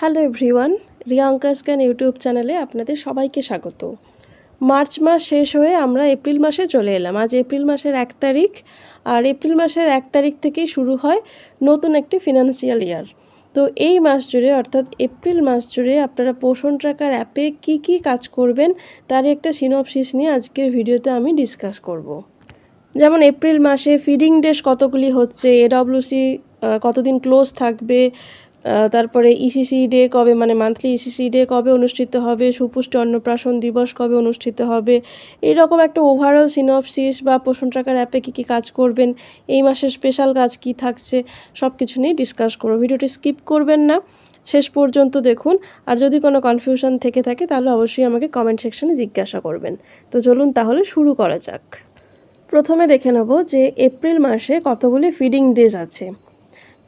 Hello everyone, Riyanka scan YouTube চ্যানেলে আপনাদের সবাইকে স্বাগত। মার্চ মাস শেষ হয়ে আমরা এপ্রিল মাসে চলে এলাম। আজ এপ্রিল মাসের এক তারিখ, আর এপ্রিল মাসের এক তারিখ থেকেই শুরু হয় নতুন একটি ফিনান্সিয়াল ইয়ার তো এই মাস জুড়ে, অর্থাৎ এপ্রিল মাস জুড়ে আপনারা পোষণ ট্র্যাকার অ্যাপে কি কি কাজ করবেন তার একটা সিনপসিস নিয়ে আজকের ভিডিওতে আমি ডিসকাস করব। যেমন এপ্রিল মাসে ফিডিং ডেস কতগুলি হচ্ছে এডব্লিউসি কতদিন ক্লোজ থাকবে তারপরে ইসিসি ডে কবে মানে মান্থলি ইসিসি ডে কবে অনুষ্ঠিত হবে, সুপুষ্টি অন্নপ্রাশন দিবস কবে অনুষ্ঠিত হবে, এইরকম একটা ওভারঅল সিনপসিস বা পোষণ ট্রাকার অ্যাপে কী কী কাজ করবেন, এই মাসের স্পেশাল কাজ কী থাকছে সব কিছু নিয়ে ডিসকাস করব। ভিডিওটি স্কিপ করবেন না, শেষ পর্যন্ত দেখুন, আর যদি কোনো কনফিউশন থেকে থাকে তাহলে অবশ্যই আমাকে কমেন্ট সেকশনে জিজ্ঞাসা করবেন। তো চলুন তাহলে শুরু করা যাক। প্রথমে দেখে নেব যে এপ্রিল মাসে কতগুলি ফিডিং ডেজ আছে।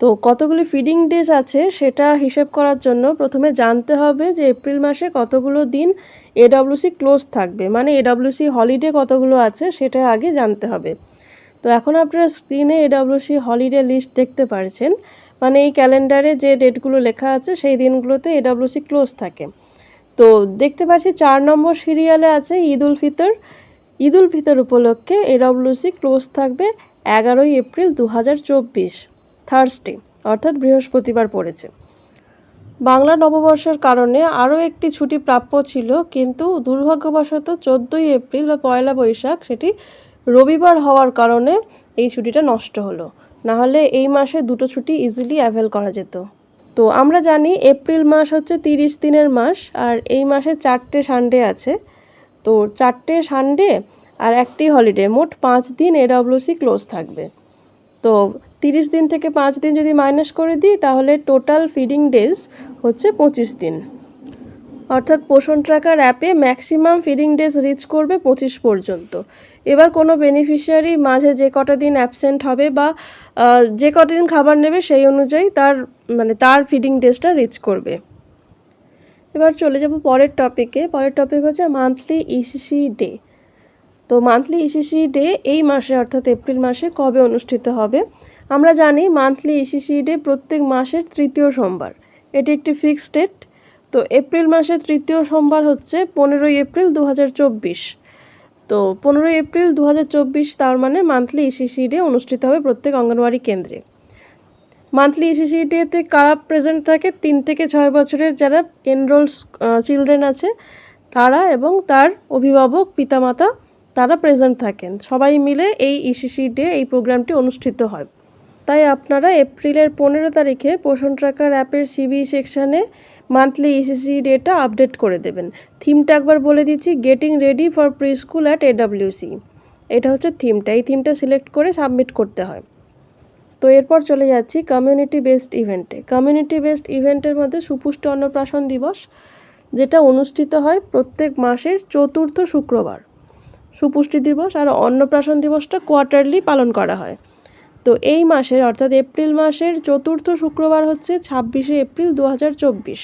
তো কতগুলি ফিডিং ডেজ আছে সেটা হিসেব করার জন্য প্রথমে জানতে হবে যে এপ্রিল মাসে কতগুলো দিন এডব্লিউসি ক্লোজ থাকবে। মানে এডব্লিউসি হলিডে কতগুলো আছে সেটা আগে জানতে হবে। তো এখন আপনারা স্ক্রিনে এডব্লিউসি হলিডে লিস্ট দেখতে পারছেন। মানে এই ক্যালেন্ডারে যে ডেটগুলো লেখা আছে সেই দিনগুলোতে এডব্লিউসি ক্লোজ থাকে। তো দেখতে পাচ্ছি চার নম্বর সিরিয়ালে আছে ঈদ উল ফিতর। ঈদ উল ফিতর উপলক্ষে এডব্লিউসি ক্লোজ থাকবে এগারোই এপ্রিল দু হাজার চব্বিশ। থার্সডে, অর্থাৎ বৃহস্পতিবার পড়েছে। বাংলা নববর্ষের কারণে আরও একটি ছুটি প্রাপ্য ছিল, কিন্তু দুর্ভাগ্যবশত চোদ্দোই এপ্রিল বা পয়লা বৈশাখ সেটি রবিবার হওয়ার কারণে এই ছুটিটা নষ্ট হলো। নাহলে এই মাসে দুটো ছুটি ইজিলি অ্যাভেল করা যেত। তো আমরা জানি এপ্রিল মাস হচ্ছে তিরিশ দিনের মাস, আর এই মাসে চারটে সানডে আছে। তো চারটে সানডে আর একটি হলিডে, মোট পাঁচ দিন এডব্লিউসি ক্লোজ থাকবে। তো তিরিশ দিন থেকে পাঁচ দিন যদি মাইনাস করে দিই, তাহলে টোটাল ফিডিং ডেজ হচ্ছে পঁচিশ দিন। অর্থাৎ পোষণ ট্র্যাকার অ্যাপে ম্যাক্সিমাম ফিডিং ডেজ রিচ করবে পঁচিশ পর্যন্ত। এবার কোনো বেনিফিশিয়ারি মাঝে যে কটা দিন অ্যাবসেন্ট হবে বা যে কটা দিন খাবার নেবে সেই অনুযায়ী তার মানে তার ফিডিং ডেজটা রিচ করবে। এবার চলে যাব পরের টপিকে পরের টপিক হচ্ছে মান্থলি ইসিসি ডে তো মান্থলি ইসিসি ডে এই মাসে, অর্থাৎ এপ্রিল মাসে কবে অনুষ্ঠিত হবে? আমরা জানি মান্থলি ইসিসি ডে প্রত্যেক মাসের তৃতীয় সোমবার। এটি একটি ফিক্সড ডেট। তো এপ্রিল মাসের তৃতীয় সোমবার হচ্ছে পনেরোই এপ্রিল দু হাজার চব্বিশ। তো পনেরোই এপ্রিল দু হাজার চব্বিশ তার মানে মান্থলি ইসিসি ডে অনুষ্ঠিত হবে প্রত্যেক অঙ্গনওয়াড়ি কেন্দ্রে। মান্থলি ইসিসি ডেতে কারা প্রেজেন্ট থাকে? তিন থেকে ছয় বছরের যারা এনরোলস চিলড্রেন আছে, তারা এবং তার অভিভাবক পিতামাতা, তারা প্রেজেন্ট থাকেন। সবাই মিলে এই ইসিসি ডে, এই প্রোগ্রামটি অনুষ্ঠিত হয়। তাই আপনারা এপ্রিলের পনেরো তারিখে পোষণ ট্র্যাকার অ্যাপের সিবি সেকশানে মান্থলি ইসিসি ডেটা আপডেট করে দেবেন। থিমটা একবার বলে দিচ্ছি, getting ready for pre school at AWC এটা হচ্ছে থিমটা, এই থিমটা সিলেক্ট করে সাবমিট করতে হয়। তো এরপর চলে যাচ্ছি কমিউনিটি বেসড ইভেন্টে। কমিউনিটি বেসড ইভেন্টের মধ্যে সুপুষ্ট অন্নপ্রাশন দিবস, যেটা অনুষ্ঠিত হয় প্রত্যেক মাসের চতুর্থ শুক্রবার। সুপুষ্টি দিবস আর অন্নপ্রাশন দিবসটা কোয়ার্টারলি পালন করা হয়। তো এই মাসের, অর্থাৎ এপ্রিল মাসের চতুর্থ শুক্রবার হচ্ছে ছাব্বিশে এপ্রিল দু হাজার চব্বিশ।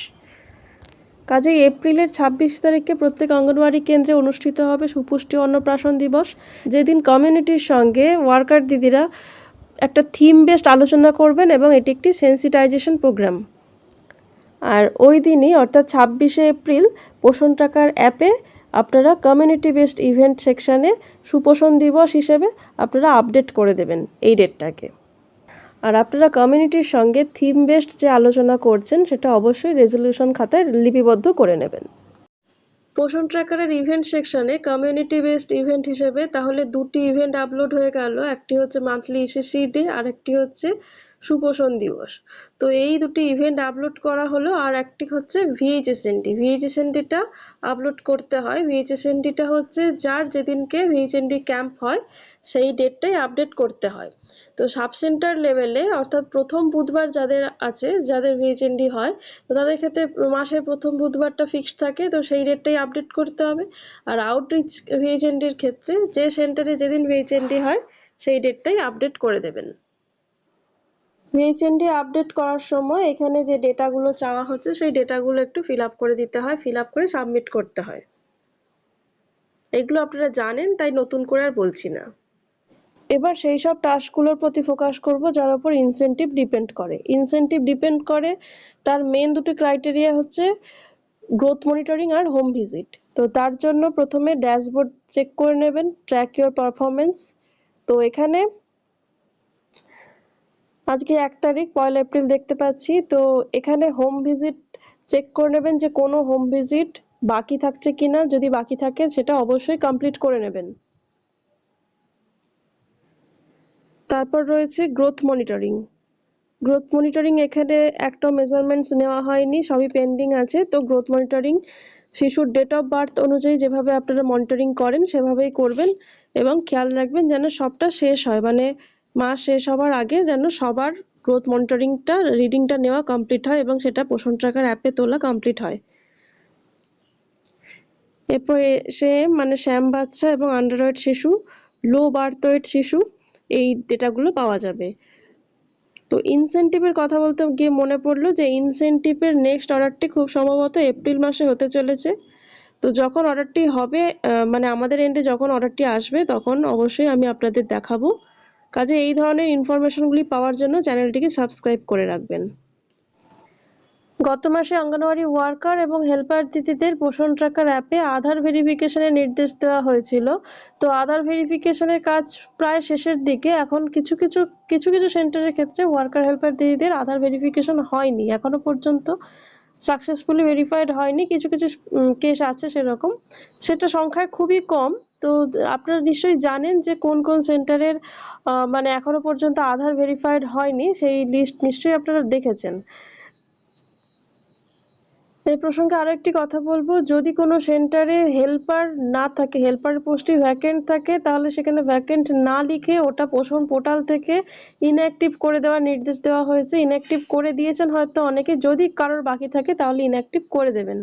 কাজেই এপ্রিলের ছাব্বিশ তারিখে প্রত্যেক অঙ্গনওয়াড়ি কেন্দ্রে অনুষ্ঠিত হবে সুপুষ্টি অন্নপ্রাশন দিবস। যেদিন কমিউনিটির সঙ্গে ওয়ার্কার দিদিরা একটা থিম বেসড আলোচনা করবেন এবং এটি একটি সেন্সিটাইজেশন প্রোগ্রাম। আর ওই দিনই, অর্থাৎ ছাব্বিশে এপ্রিল, পোষণ টাকার অ্যাপে আপনারা কমিউনিটি বেসড ইভেন্ট সেকশানে সুপোষণ দিবস হিসেবে আপনারা আপডেট করে দেবেন এই ডেটটাকে আর আপনারা কমিউনিটির সঙ্গে থিম বেসড যে আলোচনা করছেন, সেটা অবশ্যই রেজলিউশন খাতায় লিপিবদ্ধ করে নেবেন। পোষণ ট্র্যাকারের ইভেন্ট সেকশানে কমিউনিটি বেসড ইভেন্ট হিসেবে তাহলে দুটি ইভেন্ট আপলোড হয়ে গেল। একটি হচ্ছে মান্থলি ইসিসি ডে আর একটি হচ্ছে সুপোষণ দিবস। তো এই দুটি ইভেন্ট আপলোড করা হলো আর একটি হচ্ছে ভিএইচএসএনডি ভিএইচএসএনডিটা আপলোড করতে হয়। ভিএইচএসএনডিটা হচ্ছে যার যেদিনকে ভিএইচএনডি ক্যাম্প হয়, সেই ডেটটাই আপডেট করতে হয়। তো সাব সেন্টার লেভেলে অর্থাৎ প্রথম বুধবার যাদের আছে, যাদের ভিএইচএনডি হয়, তো তাদের ক্ষেত্রে মাসের প্রথম বুধবারটা ফিক্সড থাকে, তো সেই ডেটটাই আপডেট করতে হবে। আর আউটরিচ ভিএইচএনডির ক্ষেত্রে যে সেন্টারে যেদিন ভিএইচএনডি হয়, সেই ডেটটাই আপডেট করে দেবেন। ভিএইচএনডি আপডেট করার সময় এখানে যে ডেটাগুলো চাওয়া হচ্ছে, সেই ডেটাগুলো একটু ফিল করে দিতে হয় ফিল করে সাবমিট করতে হয়। এগুলো আপনারা জানেন, তাই নতুন করে আর বলছি না। এবার সেই সব টাস্কগুলোর প্রতি ফোকাস করব, যার উপর ইনসেনটিভ ডিপেন্ড করে। ইনসেনটিভ ডিপেন্ড করে, তার মেন দুটি ক্রাইটেরিয়া হচ্ছে গ্রোথ মনিটরিং আর হোম ভিজিট তো তার জন্য প্রথমে ড্যাশবোর্ড চেক করে নেবেন ট্র্যাক ইউর পারফরমেন্স তো এখানে আজকে এক তারিখ, পয়লা এপ্রিল দেখতে পাচ্ছি। তো এখানে হোম ভিজিট চেক করে নেবেন যে কোনো হোম ভিজিট বাকি থাকছে কিনা। যদি বাকি থাকে, সেটা অবশ্যই কমপ্লিট করে নেবেন। তারপর রয়েছে গ্রোথ মনিটরিং গ্রোথ মনিটরিং এখানে একটা মেজারমেন্টস নেওয়া হয়নি, সবই পেন্ডিং আছে। তো গ্রোথ মনিটরিং শিশুর ডেট অফ বার্থ অনুযায়ী যেভাবে আপনারা মনিটরিং করেন, সেভাবেই করবেন এবং খেয়াল রাখবেন যেন সবটা শেষ হয়। মানে মাস শেষ হওয়ার আগে যেন সবার গ্রোথ মনিটরিংটা রিডিংটা নেওয়া কমপ্লিট হয় এবং সেটা পোষণ ট্রাকার অ্যাপে তোলা কমপ্লিট হয়। এরপর সে মানে শ্যাম বাচ্চা এবং আন্ডারওয়েট শিশু লো বার্থ ওয়েট শিশু, এই ডেটাগুলো পাওয়া যাবে। তো ইনসেন্টিভের কথা বলতে গিয়ে মনে পড়ল যে ইনসেন্টিভের নেক্সট অর্ডারটি খুব সম্ভবত এপ্রিল মাসে হতে চলেছে। তো যখন অর্ডারটি হবে মানে আমাদের এন্ডে যখন অর্ডারটি আসবে, তখন অবশ্যই আমি আপনাদের দেখাবো। কাজে এই ধরনের ইনফরমেশনগুলি পাওয়ার জন্য চ্যানেলটিকে সাবস্ক্রাইব করে রাখবেন। গত মাসে অঙ্গনওয়াড়ি ওয়ার্কার এবং হেল্পার দিদিদের পোষণ ট্রাকার অ্যাপে আধার ভেরিফিকেশনের নির্দেশ দেওয়া হয়েছিল। তো আধার ভেরিফিকেশনের কাজ প্রায় শেষের দিকে, এখন কিছু কিছু কিছু কিছু সেন্টারের ক্ষেত্রে ওয়ার্কার হেল্পার দিদিদের আধার ভেরিফিকেশন হয়নি, এখনও পর্যন্ত। সাকসেসফুলি ভেরিফাইড হয়নি, কিছু কিছু কেস আছে সেরকম। সেটা সংখ্যায় খুবই কম। তো আপনারা নিশ্চয়ই জানেন যে কোন কোন সেন্টারের মানে এখনও পর্যন্ত আধার ভেরিফাইড হয়নি, সেই লিস্ট নিশ্চয়ই আপনারা দেখেছেন। এই প্রসঙ্গে আরও একটি কথা বলব। যদি কোনো সেন্টারে হেল্পার না থাকে, হেল্পার পোস্টটি ভ্যাকেন্ট থাকে, তাহলে সেখানে ভ্যাকেন্ট না লিখে ওটা পোষণ পোর্টাল থেকে ইনঅ্যাক্টিভ করে দেওয়ার নির্দেশ দেওয়া হয়েছে। ইনঅ্যাক্টিভ করে দিয়েছেন হয়তো অনেকে। যদি কারোর বাকি থাকে, তাহলে ইনঅ্যাক্টিভ করে দেবেন।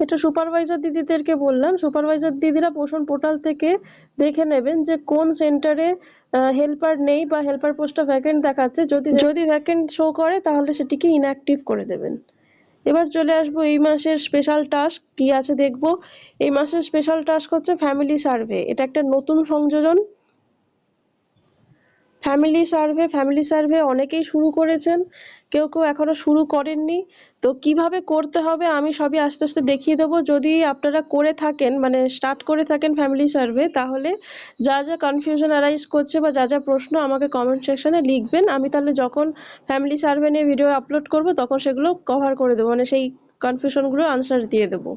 এটা সুপারভাইজার দিদিদেরকে বললাম। সুপারভাইজার দিদিরা পোষণ পোর্টাল থেকে দেখে নেবেন যে কোন সেন্টারে হেল্পার নেই বা হেল্পার পোস্টটা ভ্যাকেন্ট দেখাচ্ছে। যদি যদি ভ্যাকেন্ট শো করে, তাহলে সেটিকে ইনঅ্যাক্টিভ করে দেবেন। এবার চলে আসব এই মাসের স্পেশাল টাস্ক কি আছে দেখব? এই মাসের স্পেশাল টাস্ক হচ্ছে ফ্যামিলি সার্ভে এটা একটা নতুন সংযোজন। ফ্যামিলি সার্ভে ফ্যামিলি সার্ভে অনেকেই শুরু করেছেন। কেউ কেউ এখনও শুরু করেননি। তো কীভাবে করতে হবে আমি সবই আস্তে আস্তে দেখিয়ে দেবো। যদি আপনারা করে থাকেন মানে স্টার্ট করে থাকেন ফ্যামিলি সার্ভে তাহলে যা যা কনফিউশন অ্যারাইজ করছে বা যা যা প্রশ্ন আমাকে কমেন্ট সেকশনে লিখবেন। আমি তাহলে যখন ফ্যামিলি সার্ভে নিয়ে ভিডিও আপলোড করব, তখন সেগুলো কভার করে দেবো। মানে সেই কনফিউশনগুলো আনসার দিয়ে দেবো।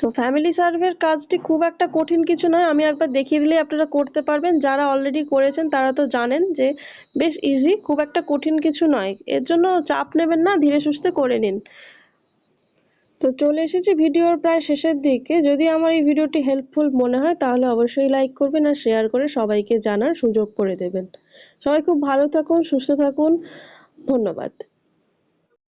তো ফ্যামিলি সার্ভের কাজটি খুব একটা কঠিন কিছু নয়। আমি একবার দেখিয়ে দিলেই আপনারা করতে পারবেন। যারা অলরেডি করেছেন, তারা তো জানেন যে বেশ ইজি খুব একটা কঠিন কিছু নয়। এর জন্য চাপ নেবেন না, ধীরে সুস্থে করে নিন। তো চলে এসেছি ভিডিওর প্রায় শেষের দিকে। যদি আমার এই ভিডিওটি হেল্পফুল মনে হয়, তাহলে অবশ্যই লাইক করবেন আর শেয়ার করে সবাইকে জানার সুযোগ করে দেবেন। সবাই খুব ভালো থাকুন, সুস্থ থাকুন। ধন্যবাদ।